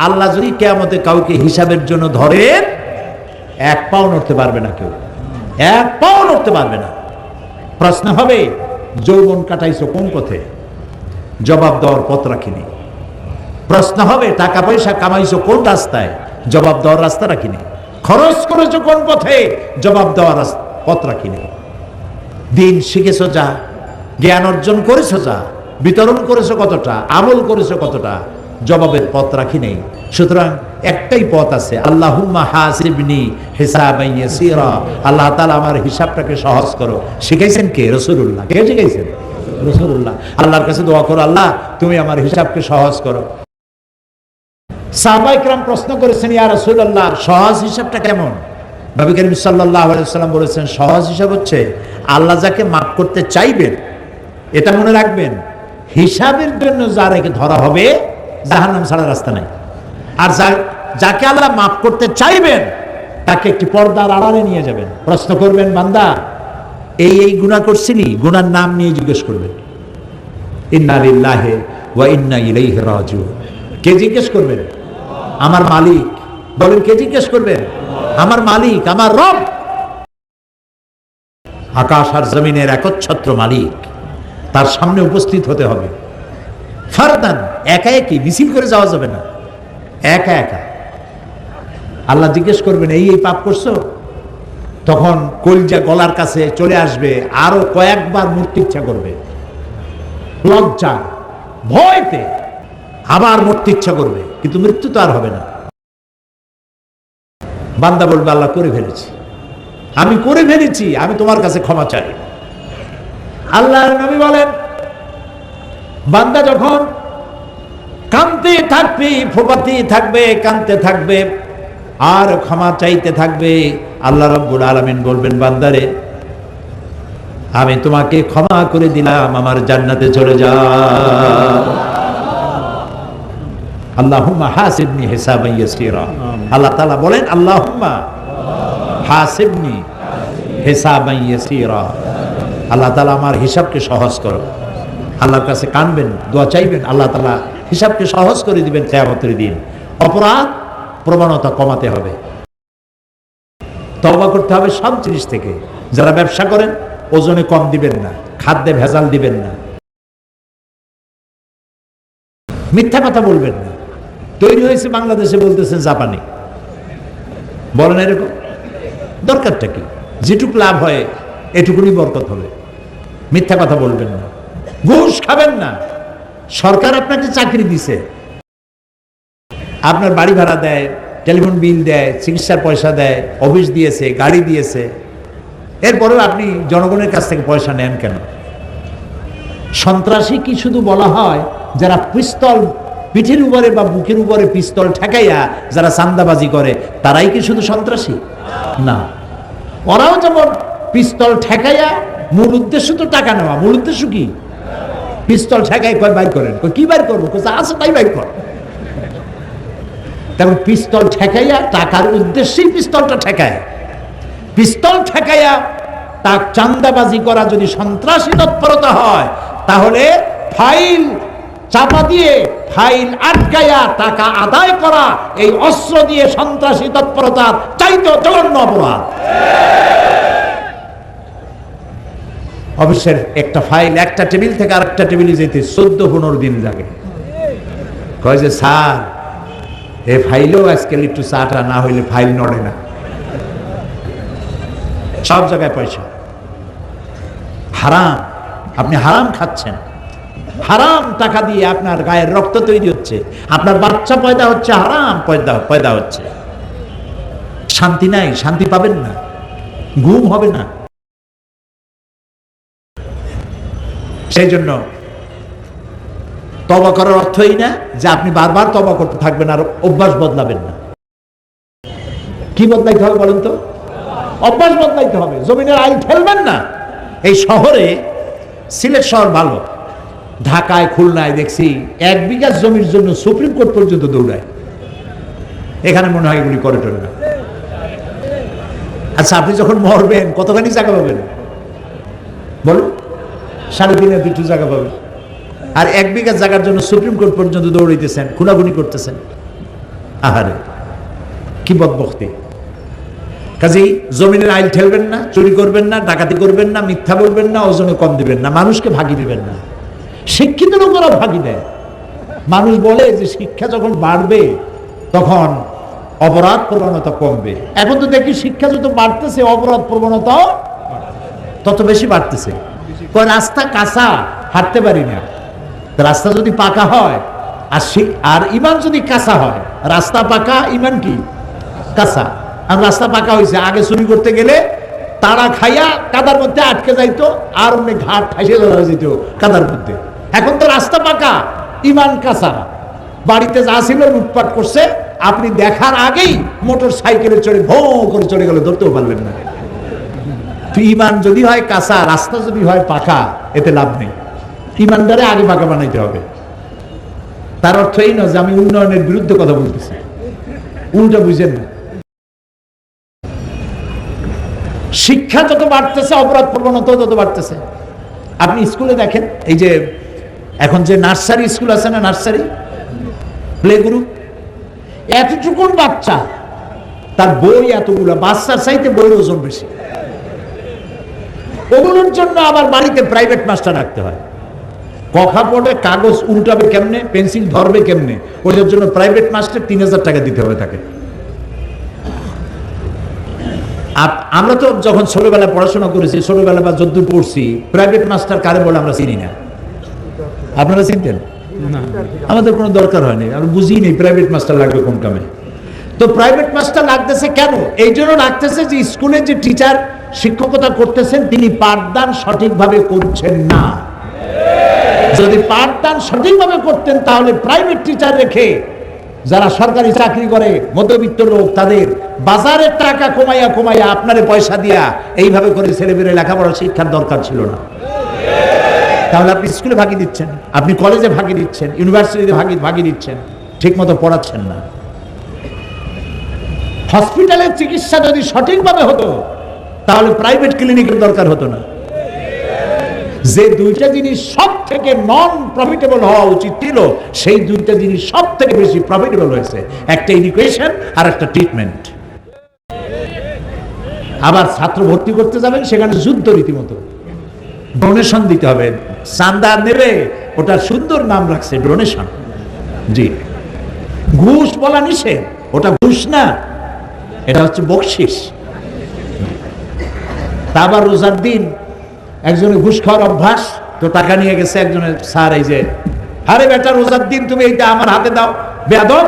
আল্লাহ যদি কেয়ামতে কাউকে হিসাবের জন্য ধরেন এক পাও নড়তে পারবে না কেউ। এক পাও নড়তে পারবে না। প্রশ্ন হবে, যৌবন কাটাইছো কোন পথে? জবাব দেওয়ার পথ রাখিনি। প্রশ্ন হবে টাকা পয়সা কামাইছো কোন রাস্তায়? জবাব দেওয়ার রাস্তা রাখিনি। খরচ করেছ কোন পথে? জবাব দেওয়ার পথ রাখিনি। দিন শিখেছো যা, জ্ঞান অর্জন করেছ যা, বিতরণ করেছ কতটা, আমল করেছ কতটা জবাবের পথ রাখি নেই। সুতরাং একটাই পথ আছে আল্লাহ তাআলা আমার হিসাবটাকে সহজ করো। শিখাইছেন কে? রাসূলুল্লাহ। কে শিখাইছেন? রাসূলুল্লাহ। আল্লাহর কাছে দোয়া করো, আল্লাহ, তুমি আমার হিসাবকে সহজ করো। সাহবাইকরাম প্রশ্ন করেছেন, ইয়া রাসূলুল্লাহ, সহজ হিসাবটা কেমন? নবী করিম সাল্লাল্লাহু সাল্লাম বলেছেন, সহজ হিসাব হচ্ছে আল্লাহ যাকে মাফ করতে চাইবেন, এটা মনে রাখবেন, হিসাবের জন্য যারাকে ধরা হবে জাহান্নাম ছাড়া রাস্তা নাই। আর যাকে আল্লাহ মাফ করতে চাইবেন, তাকে একটি পর্দার আড়ালে নিয়ে যাবেন। প্রশ্ন করবেন, বান্দা, এই এই গুনাহ করছিলি? গুনার নাম নিয়ে জিজ্ঞেস করবেন। ইন্না লিল্লাহি ওয়া ইন্না কে জিজ্ঞেস করবেন? আমার মালিক। বলেন, কে জিজ্ঞেস করবেন? আমার মালিক, আমার রব। আকাশ আর জমিনের একচ্ছত্র মালিক। তার সামনে উপস্থিত হতে হবে। ফারদান, একা একই মিছিল করে যাওয়া যাবে না। একা একা। আল্লাহ জিজ্ঞেস করবেন, এই এই পাপ করছ? তখন কলজা গলার কাছে চলে আসবে, আরও কয়েকবার মূর্তি ইচ্ছা করবে। লজ্জা, ভয়তে আবার মরতে ইচ্ছা করবে, কিন্তু মৃত্যু তো আর হবে না। বান্দা বলবে, আল্লাহ করে ফেলেছি। আমি করে ফেলেছি, আমি তোমার কাছে ক্ষমা চাই। আল্লাহর নবী বলেন বান্দা যখন কানতে থাকবে ফোপাতে থাকবে কানতে থাকবে আর ক্ষমা চাইতে থাকবে আল্লাহ রব্বুল আলমিন বলবেন বান্দারে আমি তোমাকে ক্ষমা করে দিলাম আমার জান্নাতে চলে যা আল্লাহুম্মা হাসিবনি হিসাবান ইয়াসীরা। আল্লাহ তাআলা বলেন আল্লাহুম্মা হাসিবনি হিসাবান ইয়াসীরা। আল্লাহ তাআলা আমার হিসাবকে সহজ করো। আল্লাহর কাছে কানবেন, দোয়া চাইবেন, আল্লাহ তাআলা হিসাবকে সহজ করে দিবেন কিয়ামতের দিন। অপরাধ প্রবণতা কমাতে হবে। তওবা করতে হবে সব জিনিস থেকে। যারা ব্যবসা করেন, ওজনে কম দিবেন না, খাদ্যে ভেজাল দিবেন না। মিথ্যা কথা বলবেন না। তৈরি হয়েছে বাংলাদেশে বলতেছেন জাপানি। বলেন এরকম। দরকারটা কি? যেটুক লাভ হয় এটুকুনি বরকত হবে। মিথ্যা কথা বলবেন না। ঘুষ খাবেন না। সরকার আপনাকে চাকরি দিছে। আপনার বাড়ি ভাড়া দেয় টেলিফোন বিল দেয়, চিকিৎসার পয়সা দেয় অফিস দিয়েছে, গাড়ি দিয়েছে। এরপরেও আপনি জনগণের কাছ থেকে পয়সা নেন কেন? সন্ত্রাসী কি শুধু বলা হয়, যারা পিস্তল পিঠের উপরে বা বুকের উপরে পিস্তল ঠেকাইয়া যারা চান্দাবাজি করে, তারাই কি শুধু সন্ত্রাসী? না। ওরাও যেমন পিস্তল ঠেকাইয়া, মূল উদ্দেশ্য তো টাকা নেওয়া। মূল উদ্দেশ্য কি? পিস্তল ঠেকাই কয়, বাইর করেন। কি বাইর করব? আছে তাই বাইর কর। তেমন পিস্তল ঠেকাইয়া টাকার উদ্দেশ্যেই পিস্তলটা ঠেকায়। পিস্তল ঠেকাইয়া তার চান্দাবাজি করা যদি সন্ত্রাসী তৎপরতা হয়, তাহলে ফাইল চাপা দিয়ে, ফাইল আটকাইয়া টাকা আদায় করা, এই অস্ত্র দিয়ে সন্ত্রাসী তৎপরতার চাইতে জঘন্য অপরাধ। অফিসের একটা ফাইল, একটা টেবিল থেকে আরেকটা টেবিলে যেতে চোদ্দ পনেরো দিন লাগে। কয় যে, স্যার, এ ফাইলেও আজকাল একটু চাটা না হইলে ফাইল নড়ে না। সব জায়গায় পয়সা। হারাম, আপনি হারাম খাচ্ছেন। হারাম টাকা দিয়ে আপনার গায়ের রক্ত তৈরি হচ্ছে। আপনার বাচ্চা পয়দা হচ্ছে হারাম পয়দা পয়দা হচ্ছে। শান্তি নাই, শান্তি পাবেন না। ঘুম হবে না। সেই জন্য তবা করার অর্থই না যে আপনি বারবার তবা করতে থাকবেন আর অভ্যাস বদলাবেন না। কি বদলাইতে হবে বলেন তো? অভ্যাস বদলাইতে হবে। জমিনের আইন ফেলবেন না। এই শহরে সিলেট শহর ভালো। ঢাকায়, খুলনায় দেখছি এক বিঘা জমির জন্য সুপ্রিম কোর্ট পর্যন্ত দৌড়ায়। এখানে মনে হয় এগুলি করে না। আচ্ছা আপনি যখন মরবেন কতখানি জায়গা পাবেন? বলুন। সাড়ে তিন দুটো জায়গা পাবেন আর এক বিঘা জায়গার জন্য সুপ্রিম কোর্ট পর্যন্ত দৌড়াইতেছেন, খুনাখুনি করতেছেন। আহারে, কি বদবক্তি কাজেই জমিনের আইল ঠেলবেন না, চুরি করবেন না, ডাকাতি করবেন না, মিথ্যা বলবেন না, ওজনে কম দিবেন না, মানুষকে ভাগি দিবেন না। শিক্ষিত লোকেরা ভাগি দেয়। মানুষ বলে যে শিক্ষা যখন বাড়বে, তখন অপরাধ প্রবণতা কমবে। এখন তো দেখি শিক্ষা যত বাড়তেছে, অপরাধ প্রবণতা তত বেশি বাড়তেছে। কয়, রাস্তা কাঁচা, হাঁটতে পারি না। রাস্তা যদি পাকা হয়, আর আর ইমান যদি কাঁচা হয়, রাস্তা পাকা, ইমান কি? কাঁচা। আর রাস্তা পাকা হয়েছে আগে চুরি করতে গেলে তারা খাইয়া কাদার মধ্যে আটকে যাইতো, আর অনেক ঘাট ঠাইসে ধরা যেত কাদার মধ্যে। এখন তো রাস্তা পাকা, ইমান কাঁচা। বাড়িতে যা ছিল লুটপাট করছে, আপনি দেখার আগেই মোটর সাইকেলে চড়ে, ভো করে চলে গেলে ধরতেও পারলেন না। তো ইমান যদি হয় কাঁচা, রাস্তা যদি হয় পাকা, এতে লাভ নেই। ইমানদারে আগে পাকা বানাইতে হবে। তার অর্থ এই নয় যে আমি উন্নয়নের বিরুদ্ধে কথা বলতেছি। উল্টা বুঝেন না। শিক্ষা যত বাড়তেছে, অপরাধ প্রবণতা তত বাড়তেছে। আপনি স্কুলে দেখেন, এই যে এখন যে নার্সারি স্কুল আছে না নার্সারি? প্লে গ্রুপ এতটুকুন বাচ্চা, তার বই এতগুলো, বাচ্চার চাইতে বইয়ের ওজন বেশি। ওগুলোর জন্য আবার বাড়িতে প্রাইভেট মাস্টার রাখতে হয়। কথা পড়ে কাগজ উল্টাবে কেমনে পেন্সিল ধরবে কেমনে ওটার জন্য প্রাইভেট মাস্টার তিন হাজার টাকা দিতে হবে তাকে। আর আমরা তো যখন ছোটবেলায় পড়াশোনা করেছি ছোটবেলা বা যদ্দূর পড়ছি প্রাইভেট মাস্টার কারে বলে আমরা চিনি না। আপনারা চিনতেন? আমাদের কোনো দরকার হয়নি আমরা বুঝি নেই প্রাইভেট মাস্টার লাগবে কোন কামে। তো প্রাইভেট মাস্টার লাগতেছে কেন? এই জন্য লাগতেছে যে স্কুলের যে টিচার শিক্ষকতা করতেছেন, তিনি পাঠদান সঠিকভাবে করছেন না। যদি পাঠদান সঠিকভাবে করতেন, তাহলে প্রাইভেট টিচার রেখে যারা সরকারি চাকরি করে, মধ্যবিত্ত লোক, তাদের বাজারের টাকা কমাইয়া কমাইয়া আপনারে পয়সা দিয়া এইভাবে করে ছেলেমেয়েরা লেখাপড়া শিক্ষার দরকার ছিল না। তাহলে আপনি স্কুলে ভাগি দিচ্ছেন, আপনি কলেজে ভাগি দিচ্ছেন, ইউনিভার্সিটিতে ভাগি ভাগি দিচ্ছেন ঠিক মতো পড়াচ্ছেন না। হসপিটালের চিকিৎসা যদি সঠিকভাবে হতো তাহলে প্রাইভেট ক্লিনিকের দরকার হতো না। যে দুইটা জিনিস সব থেকে নন প্রফিটেবল হওয়া উচিত ছিল, সেই দুইটা জিনিস সব থেকে বেশি প্রফিটেবল হয়েছে। একটা এডুকেশন আর একটা ট্রিটমেন্ট আবার ছাত্র ভর্তি করতে যাবেন, সেখানে যুদ্ধ রীতিমতো। ডোনেশন দিতে হবে। চান্দা নেবে, ওটা সুন্দর নাম রাখছে ডোনেশন জি। ঘুষ বলা নিষেধ, ওটা ঘুষ না। এটা হচ্ছে বকশিস। তা আবার রোজার দিন। একজনের ঘুষ খাওয়ার অভ্যাস তো টাকা নিয়ে গেছে একজনের স্যার এই যে আরে বেটা রোজার দিন তুমি এইটা আমার হাতে দাও। বেয়াদব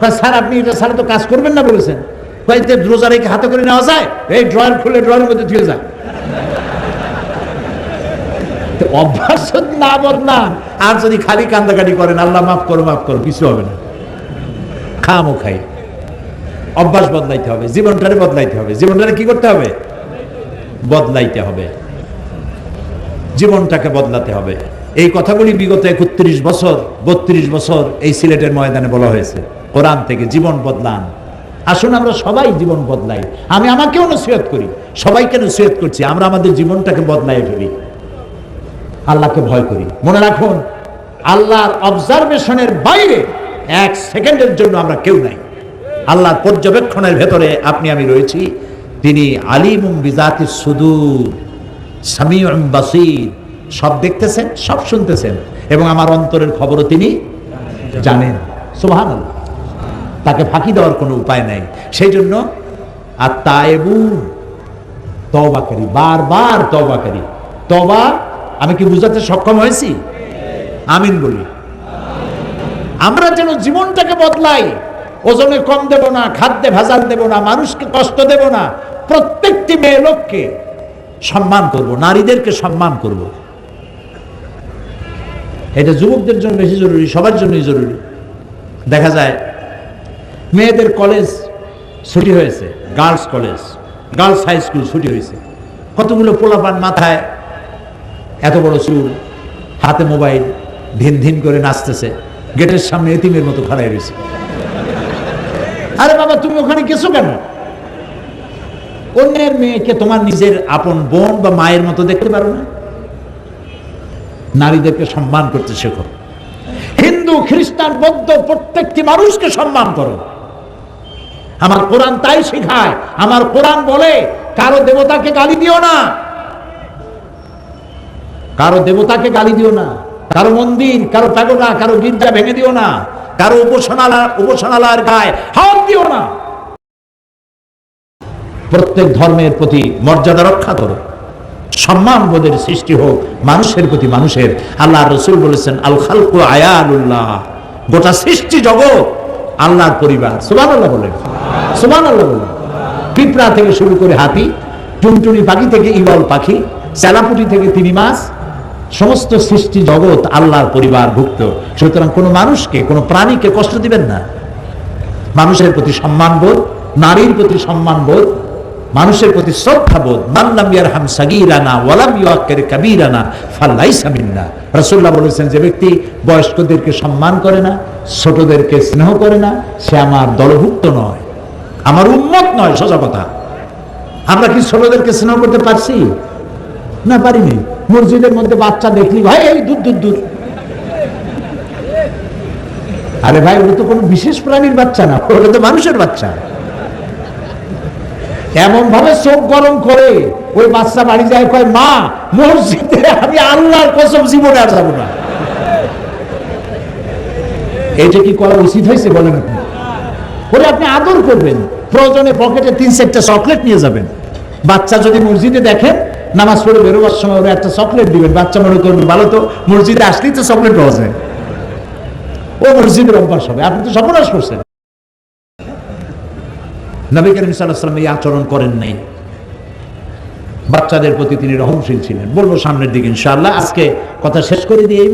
কয়, স্যার আপনি এটা স্যার তো কাজ করবেন না বলেছেন। কয়, "এতে রোজা রেখে হাতে করে নেওয়া যায়? এই ড্রয়ার খুলে ড্রয়ারের মধ্যে ধুয়ে যায় অভ্যাস না বদলান আর যদি খালি কান্দাকাটি করেন আল্লাহ মাফ করো মাফ করো কিছু হবে না। খামো খাই। অভ্যাস বদলাইতে হবে জীবনটারে বদলাইতে হবে। জীবনটারে কি করতে হবে? বদলাইতে হবে। জীবনটাকে বদলাতে হবে। এই কথাগুলি বিগত একত্রিশ বছর, বত্রিশ বছর এই সিলেটের ময়দানে বলা হয়েছে। কোরআন থেকে জীবন বদলান। আসুন আমরা সবাই জীবন বদলাই। আমি আমাকেও নসিহত করি। সবাইকে নসিহত করছি। আমরা আমাদের জীবনটাকে বদলাই ফেলি। আল্লাহকে ভয় করি। মনে রাখুন, আল্লাহর অবজারভেশনের বাইরে এক সেকেন্ডের জন্য আমরা কেউ নাই। আল্লাহর পর্যবেক্ষণের ভেতরে আপনি আমি রয়েছি। তিনি আলিমুম বিজাতি সুদূর, সামিউম বাসির। সব দেখতেছেন, সব শুনতেছেন। এবং আমার অন্তরের খবরও তিনি জানেন। সুবহান তাকে ফাঁকি দেওয়ার কোনো উপায় নাই। সেই জন্য আর তায়েবু তবাকারী বারবার তবাকারী তবা আমি কি বুঝাতে সক্ষম হয়েছি? আমিন বলি। আমরা যেন জীবনটাকে বদলাই। ওজনে কম দেব না, খাদ্যে ভেজাল দেব না, মানুষকে কষ্ট দেব না প্রত্যেকটি মেয়ে লোককে সম্মান করব, নারীদেরকে সম্মান করব। এটা যুবকদের জন্য বেশি জরুরি, সবার জন্যই জরুরি। দেখা যায়, মেয়েদের কলেজ ছুটি হয়েছে girls college girls high school ছুটি হয়েছে। কতগুলো পোলাপান মাথায় এত বড় চুল, হাতে মোবাইল, ধিন ধিন করে নাচতেছে, গেটের সামনে এতিমের মতো খাড়াই রয়েছে। আরে বাবা, তুমি ওখানে গেছো কেন? অন্যের মেয়েকে তোমার নিজের আপন বোন বা মায়ের মতো দেখতে পারো না? নারীদেরকে সম্মান করতে শেখো। হিন্দু, খ্রিস্টান, বৌদ্ধ প্রত্যেকটি মানুষকে সম্মান করো। আমার কোরআন তাই শেখায়। আমার কোরআন বলে, কারও দেবতাকে গালি দিও না। কারও দেবতাকে গালি দিও না। কারও মন্দির, কারও প্যাগোডা, কারও গির্জা ভেঙে দিও না। কারও উপাসনালা উপাসনালয়ের গায়ে হাত দিও না। প্রত্যেক ধর্মের প্রতি মর্যাদা রক্ষা করো। সম্মান বোধের সৃষ্টি হোক, মানুষের প্রতি মানুষের। আল্লাহ রসুল বলেছেন, আল খালকু আয়ালুল্লাহ। গোটা সৃষ্টি জগৎ আল্লাহর পরিবার। সুবান আল্লাহ বলেন। সুবান আল্লাহ বলেন। পিঁপড়া থেকে শুরু করে হাতি, টুনটুনি পাখি থেকে ইবল পাখি, চেলাপুটি থেকে তিনি মাছ, সমস্ত সৃষ্টি জগৎ আল্লাহর পরিবার ভুক্ত সুতরাং কোনো মানুষকে, কোনো প্রাণীকে কষ্ট দিবেন না। মানুষের প্রতি সম্মান সম্মানবোধ নারীর প্রতি সম্মানবোধ মানুষের প্রতি শ্রদ্ধাবোধ মাল্লাম ইয়ারহাম সাগীরানা ওয়ালাম ইউআক্কির কাবীরানা ফালাইসা মিন্না। রাসূলুল্লাহ বলেছেন যে ব্যক্তি বয়স্কদেরকে সম্মান করে না, ছোটদেরকে স্নেহ করে না, সে আমার দলভুক্ত নয়, আমার উন্মত নয়, সোজা কথা। আমরা কি ছোটদেরকে স্নেহ করতে পারছি? না, পারিনি। মসজিদের মধ্যে বাচ্চা দেখলি, ভাই, এই দুধ দুধ দুধ আরে ভাই, ওটা তো কোনো বিশেষ প্রাণীর বাচ্চা না, ওটা তো মানুষের বাচ্চা। এমন ভাবে চোখ গরম করে ওই বাচ্চা বাড়ি যায়, কয়, মা, মসজিদে আমি আল্লাহর কসম জীবনে আর যাব না। এটা কি করা উচিত হয়েছে বলেন আপনি? ওরে, আপনি আদর করবেন। প্রয়োজনে পকেটে তিন চারটা চকলেট নিয়ে যাবেন। বাচ্চা যদি মসজিদে দেখেন, নামাজ পড়ে বেরোবার সময় ওরা একটা চকলেট দিবেন। বাচ্চা মনে করবে, ভালো তো, মসজিদে আসলেই তো চকলেট পাওয়া যায়। ও মসজিদের অভ্যাস হবে। আপনি তো সর্বনাশ করছেন। নবী করিম সাল্লাহাম এই আচরণ করেন নাই। বাচ্চাদের প্রতি তিনি রহমশীল ছিলেন। বলব সামনের দিকে ইনশাল্লাহ আজকে কথা শেষ করে দিয়ে